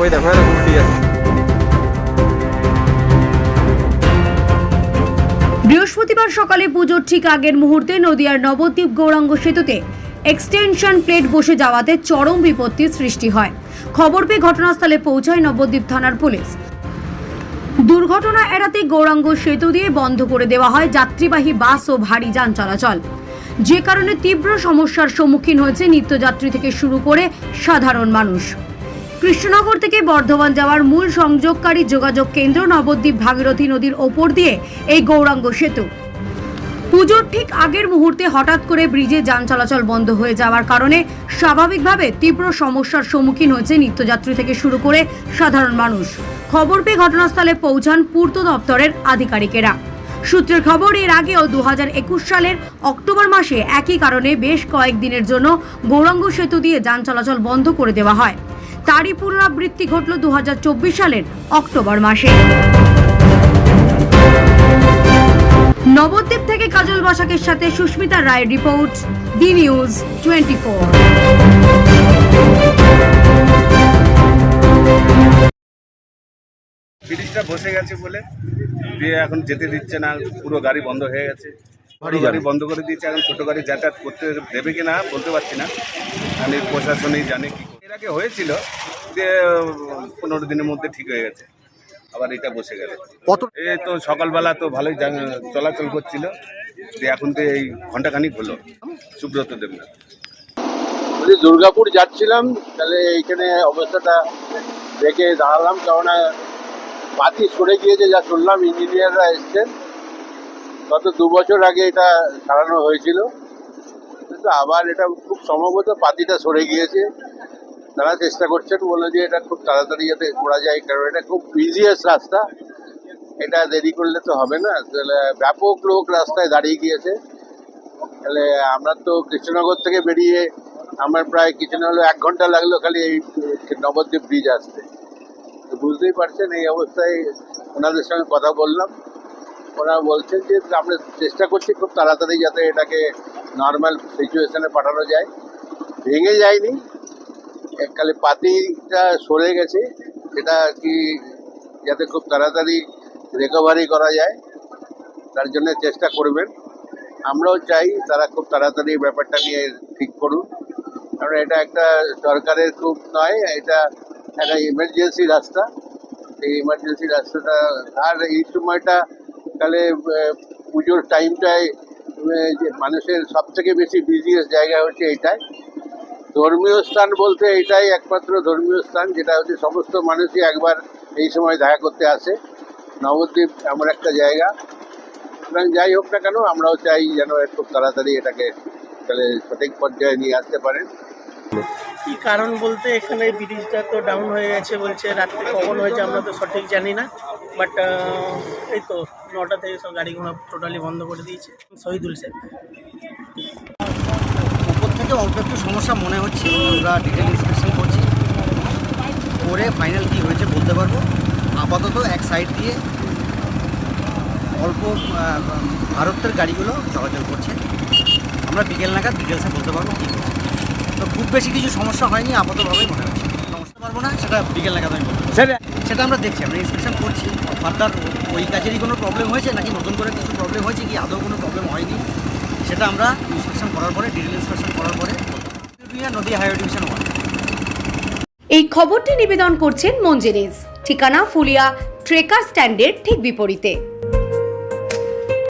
ওই দেখো, এরকম উল্টে যাচ্ছে বৃহস্পতিবার সকালে পুজোর ঠিক আগের মুহূর্তে নদিয়ার নবদ্বীপ গৌরাঙ্গ সেতুতে এক্সটেনশন প্লেট বসে যাওয়াতে চরম বিপত্তির সৃষ্টি হয়। খবর পেয়ে ঘটনাস্থলে পৌঁছায় নবদ্বীপ থানার পুলিশ। দুর্ঘটনা এড়াতে গৌরাঙ্গ সেতু দিয়ে বন্ধ করে দেওয়া হয় যাত্রীবাহী বাস ও ভারী যান চলাচল। যে কারণে তীব্র সমস্যার সম্মুখীন হয়েছে নিত্যযাত্রী থেকে শুরু করে সাধারণ মানুষ। কৃষ্ণনগর থেকে বর্ধমান যাওয়ার মূল সংযোগকারী যোগাযোগ কেন্দ্র নবদ্বীপ ভাগীরথী নদীর ওপর দিয়ে এই গৌরাঙ্গ সেতু। পুজোর ঠিক আগের মুহূর্তে হঠাৎ করে ব্রিজে যান চলাচল বন্ধ হয়ে যাওয়ার কারণে স্বাভাবিকভাবে তীব্র সমস্যার সম্মুখীন হয়েছে নিত্যযাত্রী থেকে শুরু করে সাধারণ মানুষ। খবর পেয়ে ঘটনাস্থলে পৌঁছান পূর্ত দপ্তরের আধিকারিকেরা। সূত্রের খবর, এর আগেও দু হাজার একুশ সালের অক্টোবর মাসে একই কারণে বেশ কয়েকদিনের জন্য গৌরাঙ্গ সেতু দিয়ে যান চলাচল বন্ধ করে দেওয়া হয়। তারই পুনরাবৃত্তি ঘটল দু হাজার চব্বিশ সালের অক্টোবর মাসে। নবদ্বীপ থেকে কাজল বাসাকের সাথে সুস্মিতা রায়ের report the news twenty four. ব্রিজটা বসে গেছে বলে দিয়ে এখন যেতে দিচ্ছে না পুরো গাড়ি বন্ধ হয়ে গেছে। ভারী বড় গাড়ি বন্ধ করে দিয়েছে এখন ছোট গাড়ি যাতায়াত করতে দেবে কি না বলতে পারছি না। মানে প্রশাসনই জানে কি এর আগে হয়েছিল যে পনেরো দিনের মধ্যে ঠিক হয়ে গেছে। আবার এটা বসে গেছে কত এই তো সকালবেলা তো ভালোই চলাচল করছিল। দিয়ে এখন তো এই ঘন্টাখানিক হলো। সুব্রত দেবনাথ। বলি দুর্গাপুর যাচ্ছিলাম তাহলে এইখানে অবস্থাটা দেখে দাঁড়ালাম। কেননা পাতি সরে গিয়েছে যা শুনলাম ইঞ্জিনিয়াররা এসছেন। গত দু বছর আগে এটা সারানো হয়েছিল। কিন্তু আবার এটা খুব সম্ভবত পাতিটা সরে গিয়েছে। তারা চেষ্টা করছেন, বলে যে এটা খুব তাড়াতাড়ি যাতে করা যায়, কারণ এটা খুব বিজিয়েস্ট রাস্তা। এটা দেরি করলে তো হবে না। তাহলে ব্যাপক লোক রাস্তায় দাঁড়িয়ে গিয়েছে। তাহলে আমরা তো কৃষ্ণনগর থেকে বেরিয়ে, আমার প্রায় কিছু না হলো এক ঘণ্টা লাগল খালি এই নবদ্বীপ ব্রিজ আসতে। তো বুঝতেই পারছেন, এই অবস্থায় ওনাদের সঙ্গে কথা বললাম। ওরা বলছেন যে, আমরা চেষ্টা করছি খুব তাড়াতাড়ি যাতে এটাকে নর্মাল সিচুয়েশনে পাঠানো যায়। ভেঙে যায়নি। এক খালি পাতিটা সরে গেছে এটা কি যাতে খুব তাড়াতাড়ি রিকভারি করা যায়, তার জন্য চেষ্টা করবেন। আমরাও চাই তারা খুব তাড়াতাড়ি ব্যাপারটা নিয়ে ঠিক করুন কারণ এটা একটা সরকারের খুব নয়, এটা একটা ইমার্জেন্সি রাস্তা। এই ইমার্জেন্সি রাস্তাটা, আর এই সময়টা তাহলে পুজোর টাইমটায় যে মানুষের সব থেকে বেশি বিজিয়েস্ট জায়গা হচ্ছে এইটাই ধর্মীয় স্থান বলতে এটাই একমাত্র ধর্মীয় স্থান, যেটা হচ্ছে সমস্ত মানুষই একবার এই সময় দেখা করতে আসে। নবদ্বীপ এমন একটা জায়গা। সুতরাং যাই হোক না কেন, আমরাও চাই যেন খুব তাড়াতাড়ি এটাকে তাহলে সঠিক পর্যায়ে নিয়ে আসতে পারেন। কি কারণ বলতে এখানে ব্রিজটা তো ডাউন হয়ে গেছে বলছে, রাত্রে কখন হয়েছে আমরা তো সঠিক জানি না। বাট এই তো নটা থেকে সব গাড়িগুলো টোটালি বন্ধ করে দিয়েছে শহীদুল উপর থেকে অল্প একটু সমস্যা মনে হচ্ছে আমরা ডিটেল ইন্সপেকশন করছি। করে ফাইনাল কি হয়েছে বলতে পারব? আপাতত এক সাইড দিয়ে অল্প ভারতের গাড়িগুলো চলাচল করছে। আমরা বিকেল নাগাদ ডিটেলসে বলতে পারব কী হয়েছে। তো খুব বেশি কিছু সমস্যা হয়নি আপাতভাবেই মনে হচ্ছে। সমস্যা পারব না সেটা বিকেল নাগাদ আমি বলব। সেটা আমরা দেখছি আমরা ইন্সপেকশন করছি। ফার্দার ওই কাজেরই কোনো প্রবলেম হয়েছে নাকি নতুন করে কিছু প্রবলেম হয়েছে কি? আদৌ কোনো প্রবলেম হয়নি? সেটা আমরা ইন্সপেকশন করার পরে ডিটেল ইন্সপেকশন করার পরে নদী হাইওয়ে ডিভিশন ওয়ান। এই খবরটি নিবেদন করছেন মঞ্জেরিজ। ঠিকানা ফুলিয়া ট্রেকার স্ট্যান্ডের ঠিক বিপরীতে।